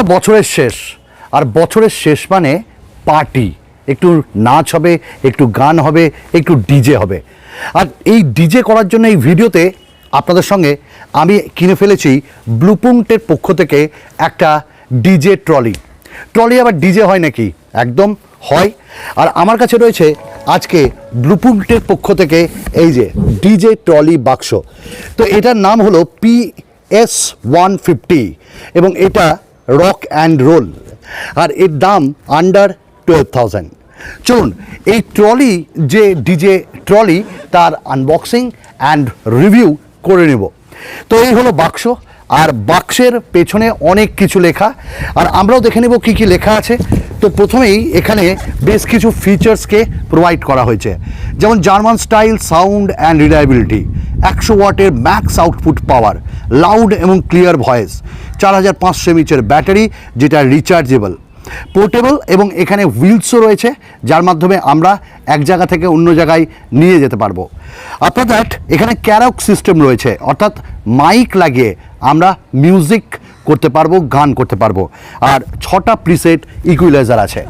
বন্ধুরা বছরের শেষ। আর বছরের শেষ মানে পার্টি। একটু নাচ হবে, একটু গান হবে, একটু ডিজে হবে। আর এই ডিজে করার জন্য এই ভিডিওতে আপনাদের সঙ্গে আমি কিনে ফেলেছি ব্লুপুংটের পক্ষ থেকে একটা ডিজে ট্রলি। ট্রলি আবার ডিজে হয় নাকি? একদম হয়। আর আমার কাছে রয়েছে আজকে ব্লুপুংটের পক্ষ থেকে এই যে ডিজে ট্রলি বাক্স। তো এটার নাম হলো পি এস ওয়ান ফিফটি এবং এটা রক অ্যান্ড রোল। আর এর দাম আন্ডার টুয়েলভ থাউজেন্ড চলুন, এই ট্রলি যে ডিজে ট্রলি, তার আনবক্সিং অ্যান্ড রিভিউ করে নেব। তো এই হলো বাক্স, আর বাক্সের পেছনে অনেক কিছু লেখা। আর আমরাও দেখে নেব কী কী লেখা আছে। তো প্রথমেই এখানে বেশ কিছু ফিচার্সকে প্রোভাইড করা হয়েছে। যেমন German style, sound and reliability একশো ওয়াটের ম্যাক্স আউটপুট পাওয়ার লাউড এবং ক্লিয়ার ভয়েস চার হাজার পাঁচশো ব্যাটারি, যেটা রিচার্জেবল পোর্টেবল এবং এখানে হুইলসও রয়েছে, যার মাধ্যমে আমরা এক জায়গা থেকে অন্য জায়গায় নিয়ে যেতে পারব। আফটার দ্যাট এখানে ক্যারক সিস্টেম রয়েছে, অর্থাৎ মাইক লাগিয়ে আমরা মিউজিক করতে পারব, গান করতে পারব, আর ছটা প্রিসেট ইকুইলাইজার আছে।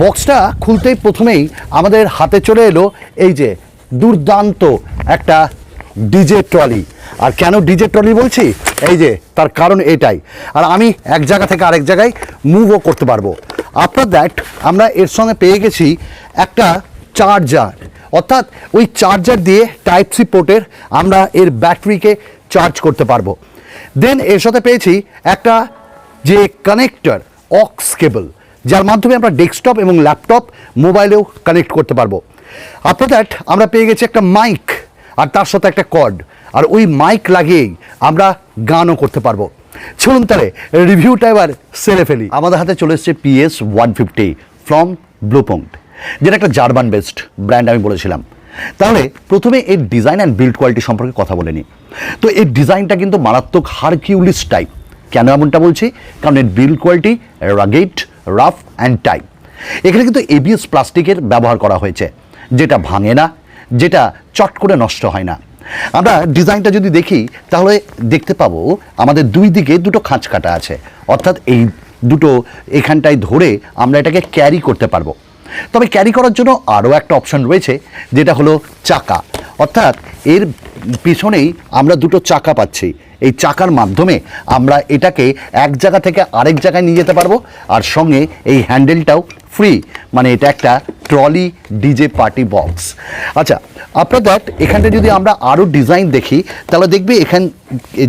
বক্সটা খুলতেই প্রথমেই আমাদের হাতে চলে এলো এই যে দুর্দান্ত একটা ডিজে ট্রলি আর কেন ডিজে ট্রলি বলছি? এই যে, তার কারণ এটাই। আর আমি এক জায়গা থেকে আরেক জায়গায় মুভও করতে পারব। আফটার দ্যাট আমরা এর সঙ্গে পেয়ে গেছি একটা চার্জার অর্থাৎ ওই চার্জার দিয়ে টাইপ সি পোর্টের আমরা এর ব্যাটারিকে চার্জ করতে পারব। দেন এর সাথে পেয়েছি একটা যে কানেক্টর অক্স কেবল যার মাধ্যমে আমরা ডেস্কটপ এবং ল্যাপটপ মোবাইলেও কানেক্ট করতে পারব। আফটার দ্যাট আমরা পেয়ে গেছি একটা মাইক আর তার সাথে একটা কর্ড। আর ওই মাইক লাগিয়েই আমরা গানও করতে পারব। চলুন তাহলে, রিভিউটা এবার সেরে ফেলি। আমাদের হাতে চলে এসছে PS one fifty from Blaupunkt যেটা একটা জার্মান বেস্ট ব্র্যান্ড আমি বলেছিলাম। তাহলে, প্রথমে এর ডিজাইন অ্যান্ড বিল্ড কোয়ালিটি সম্পর্কে কথা বলে নিই। তো এর ডিজাইনটা কিন্তু মারাত্মক হারকিউলিস টাইপ কেন এমনটা বলছি? কারণ এর build quality rugged rough and type এখানে কিন্তু এবিএস প্লাস্টিকের ব্যবহার করা হয়েছে, যেটা ভাঙে না যেটা চট করে নষ্ট হয় না। আমরা ডিজাইনটা যদি দেখি, তাহলে দেখতে পাবো আমাদের দুই দিকে দুটো খাঁচ কাটা আছে। অর্থাৎ এই দুটো এখানটায় ধরে আমরা এটাকে ক্যারি করতে পারব। তবে ক্যারি করার জন্য আরও একটা অপশন রয়েছে, যেটা হলো চাকা। অর্থাৎ এর পিছনেই আমরা দুটো চাকা পাচ্ছি। এই চাকার মাধ্যমে আমরা এটাকে এক জায়গা থেকে আরেক জায়গায় নিয়ে যেতে পারব, আর সঙ্গে এই হ্যান্ডেলটাও ফ্রি মানে এটা একটা ট্রলি ডিজে পার্টি বক্স আচ্ছা আপনার দ্যাট এখানটা যদি আমরা আরও ডিজাইন দেখি, তাহলে দেখবি এখান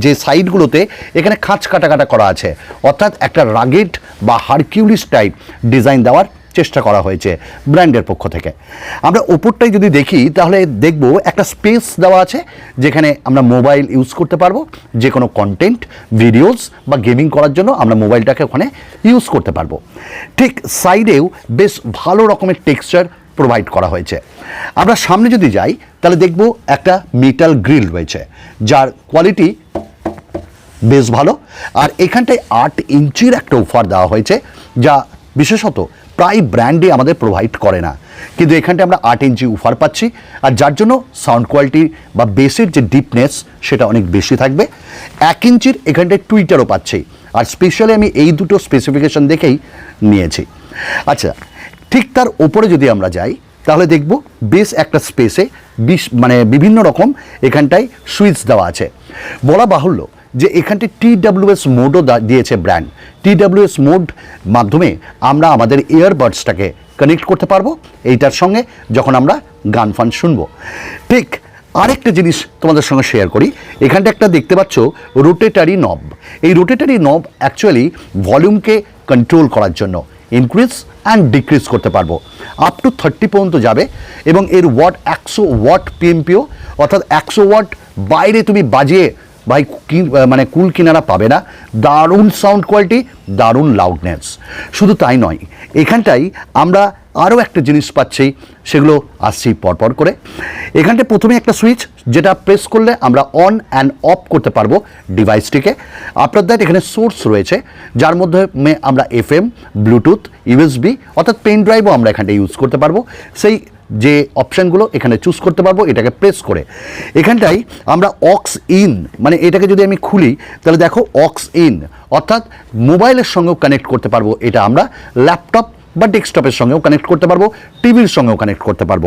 যে সাইডগুলোতে এখানে খাঁচ কাটা কাটা করা আছে। অর্থাৎ একটা রাগেট বা হারকিউলিস টাইপ ডিজাইন দেওয়ার চেষ্টা করা হয়েছে ব্র্যান্ডের পক্ষ থেকে। আমরা ওপরটাই যদি দেখি, তাহলে দেখব একটা স্পেস দেওয়া আছে, যেখানে আমরা মোবাইল ইউজ করতে পারব। যে কোনো কন্টেন্ট, ভিডিওস বা গেমিং করার জন্য আমরা মোবাইলটাকে ওখানে ইউজ করতে পারব। ঠিক সাইডেও বেশ ভালো রকমের টেক্সচার প্রোভাইড করা হয়েছে। আমরা সামনে যদি যাই, তাহলে দেখব একটা মেটাল গ্রিল রয়েছে, যার কোয়ালিটি বেশ ভালো। আর এখানটায় আট ইঞ্চির একটা অফার দেওয়া হয়েছে, যা বিশেষত প্রায় ব্র্যান্ডে আমাদের প্রোভাইড করে না। কিন্তু এখানটায় আমরা আট ইঞ্চি উফার পাচ্ছি, আর যার জন্য সাউন্ড কোয়ালিটি বা বেসের যে ডিপনেস সেটা অনেক বেশি থাকবে। এক ইঞ্চির এখানটায় টুইটারও পাচ্ছি, আর স্পেশালি আমি এই দুটো স্পেসিফিকেশন দেখেই নিয়েছি। আচ্ছা ঠিক তার ওপরে যদি আমরা যাই, তাহলে দেখব বেশ একটা স্পেসে বিশ মানে বিভিন্ন রকম এখানটায় সুইচ দেওয়া আছে। বলা বাহুল্য যে এখানটি টি ডাব্লিউএস মোডও দিয়েছে ব্র্যান্ড টি ডাব্লিউএস মোড মাধ্যমে আমরা আমাদের ইয়ারবাডসটাকে কানেক্ট করতে পারব। এইটার সঙ্গে যখন আমরা গান ফান শুনব। ঠিক আরেকটা জিনিস তোমাদের সঙ্গে শেয়ার করি। এখানটা একটা দেখতে পাচ্ছ রোটেটারি নব এই রোটেটারি নব অ্যাকচুয়ালি ভলিউমকে কন্ট্রোল করার জন্য ইনক্রিজ অ্যান্ড ডিক্রিজ করতে পারব। আপ টু থার্টি পর্যন্ত যাবে এবং এর ওয়াট একশো ওয়াট পিএমপিও অর্থাৎ একশো ওয়াট বাইরে তুমি বাজিয়ে ভাই কি মানে কুল কিনারা পাবে না। দারুণ সাউন্ড কোয়ালিটি দারুণ লাউডনেস শুধু তাই নয় এখানটাই আমরা আরও একটা জিনিস পাচ্ছি, সেগুলো আসছি পরপর করে। এখানটায় প্রথমে একটা সুইচ যেটা প্রেস করলে আমরা অন অ্যান্ড অফ করতে পারব ডিভাইসটিকে আপনার দ্যাট এখানে সোর্স রয়েছে, যার মধ্যে আমরা এফএম ব্লুটুথ ইউএসবি অর্থাৎ পেন ড্রাইভও আমরা এখানটা ইউজ করতে পারব। সেই যে অপশানগুলো এখানে চুজ করতে পারব, এটাকে প্রেস করে। এখানটাই আমরা অক্স ইন মানে এটাকে যদি আমি খুলি, তাহলে দেখো অক্স ইন অর্থাৎ মোবাইলের সঙ্গেও কানেক্ট করতে পারব। এটা আমরা ল্যাপটপ বা ডেস্কটপের সঙ্গেও কানেক্ট করতে পারব, টিভির সঙ্গেও কানেক্ট করতে পারব।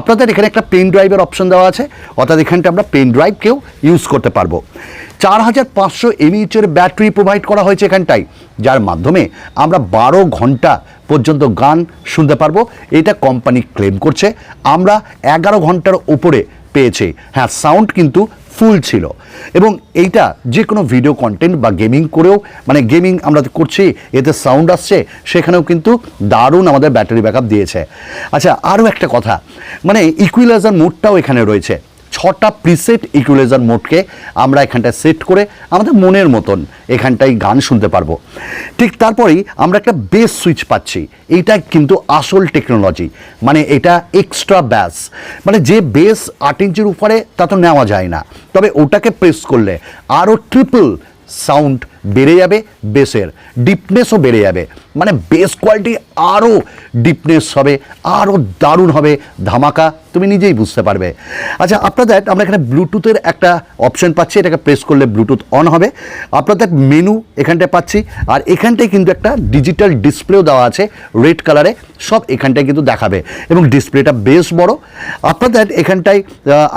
আপনাদের এখানে একটা পেন ড্রাইভের অপশন দেওয়া আছে, অর্থাৎ এখানটা আমরা পেন ড্রাইভকেও ইউজ করতে পারব। চার হাজার পাঁচশো এমইচের ব্যাটারি প্রোভাইড করা হয়েছে এখানটায়, যার মাধ্যমে আমরা বারো ঘণ্টা পর্যন্ত গান শুনতে পারব। এটা কোম্পানি ক্লেম করছে। আমরা এগারো ঘণ্টার ওপরে পেয়েছি। হ্যাঁ সাউন্ড কিন্তু ফুল ছিল। এবং এইটা যে কোনো ভিডিও কন্টেন্ট বা গেমিং করেও মানে গেমিং আমরা করছি, এতে সাউন্ড আসছে, সেখানেও কিন্তু দারুণ আমাদের ব্যাটারি ব্যাকআপ দিয়েছে। আচ্ছা আরও একটা কথা মানে ইকুইলাইজার মোডটাও এখানে রয়েছে। ছটা প্রিসেট ইকুইলাইজার মোডকে আমরা এখানটায় সেট করে আমাদের মনের মতন এখানটায় গান শুনতে পারব। ঠিক তারপরেই আমরা একটা বেস সুইচ পাচ্ছি। এইটা কিন্তু আসল টেকনোলজি মানে এটা এক্সট্রা ব্যাস মানে যে বেস আট ইঞ্চির উপরে তা তো নেওয়া যায় না। তবে ওটাকে প্রেস করলে আরও ট্রিপল সাউন্ড বেড়ে যাবে বেসের ডিপনেসও বেড়ে যাবে। মানে বেস কোয়ালিটি আরও ডিপনেস হবে আরও দারুণ হবে, ধামাকা। তুমি নিজেই বুঝতে পারবে। আচ্ছা আপনাদের, আমরা এখানে ব্লুটুথের একটা অপশন পাচ্ছি, এটাকে প্রেস করলে ব্লুটুথ অন হবে। আপনাদের মেনু এখানটায় পাচ্ছি, আর এখানটায় কিন্তু একটা ডিজিটাল ডিসপ্লেও দেওয়া আছে রেড কালারে সব এখানটায় কিন্তু দেখাবে। এবং ডিসপ্লেটা বেশ বড়। আপনাদের এখানটায়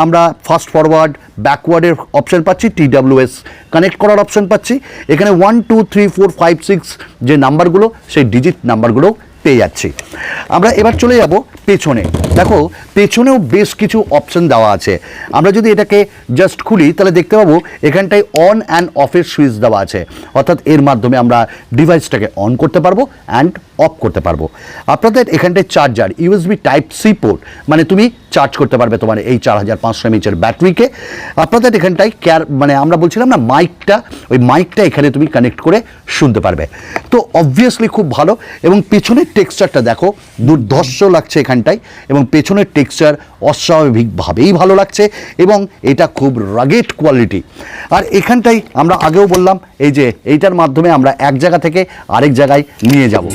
আমরা ফাস্ট ফরওয়ার্ড ব্যাকওয়ার্ডের অপশন পাচ্ছি টিডাব্লিউএস কানেক্ট করার অপশন পাচ্ছি। এখানে one two three four five six যে নাম্বারগুলো সেই ডিজিট নাম্বারগুলো পেয়ে যাচ্ছি। আমরা এবার চলে যাব পেছনে। দেখো, পেছনেও বেশ কিছু অপশন দেওয়া আছে। আমরা যদি এটাকে জাস্ট খুলি, তাহলে দেখতে পাবো এখানটায় অন অ্যান্ড অফের সুইচ দেওয়া আছে। অর্থাৎ এর মাধ্যমে আমরা ডিভাইসটাকে অন করতে পারব অ্যান্ড অফ করতে পারব। আপনাদের এখানটায় charger USB type C port মানে তুমি চার্জ করতে পারবে তোমার এই চার হাজার পাঁচশো এমএচের ব্যাটারিকে আপনাদের এখানটায় ক্যার মানে আমরা বলছিলাম না মাইকটা ওই মাইকটা এখানে তুমি কানেক্ট করে শুনতে পারবে। তো অবভিয়াসলি খুব ভালো, এবং পেছনের টেক্সচারটা দেখো, দুর্ধর্ষ লাগছে এখানটায়, এবং পেছনের টেক্সচার অস্বাভাবিকভাবেই ভালো লাগছে এবং এটা খুব রাগেট কোয়ালিটি। আর এখানটাই আমরা আগেও বললাম, এই যে এইটার মাধ্যমে আমরা এক জায়গা থেকে আরেক জায়গায় নিয়ে যাব।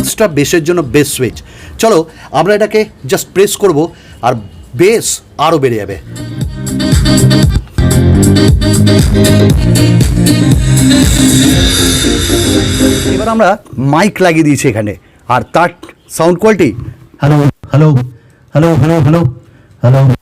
এক্সট্রা বেসের জন্য বেস সুইচ চলো, আমরা এটাকে জাস্ট প্রেস করব আর বেস আরও বেড়ে যাবে। এবার আমরা মাইক লাগিয়ে দিয়েছি এখানে। আর তার sound quality hello hello hello hello hello hello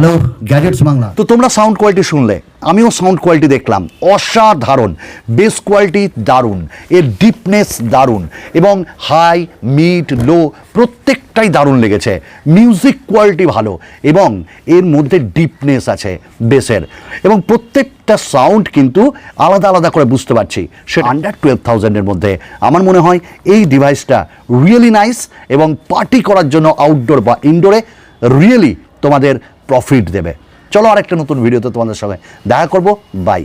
Hello gadgets Bangla তো তোমরা সাউন্ড কোয়ালিটি শুনলে আমিও সাউন্ড কোয়ালিটি দেখলাম। অসাধারণ বেস কোয়ালিটি দারুণ এর ডিপনেস দারুণ এবং হাই মিড লো প্রত্যেকটাই দারুণ লেগেছে। মিউজিক কোয়ালিটি ভালো এবং এর মধ্যে ডিপনেস আছে বেসের এবং প্রত্যেকটা সাউন্ড কিন্তু আলাদা আলাদা করে বুঝতে পারছি। সে আন্ডার টুয়েলভ থাউজেন্ডের মধ্যে। আমার মনে হয় এই ডিভাইসটা রিয়েলি নাইস এবং পার্টি করার জন্য আউটডোর বা ইনডোরে রিয়েলি তোমাদের প্রফিট দেবে। চলো আরেকটা নতুন ভিডিওতে তোমাদের সঙ্গে দেখা করব। বাই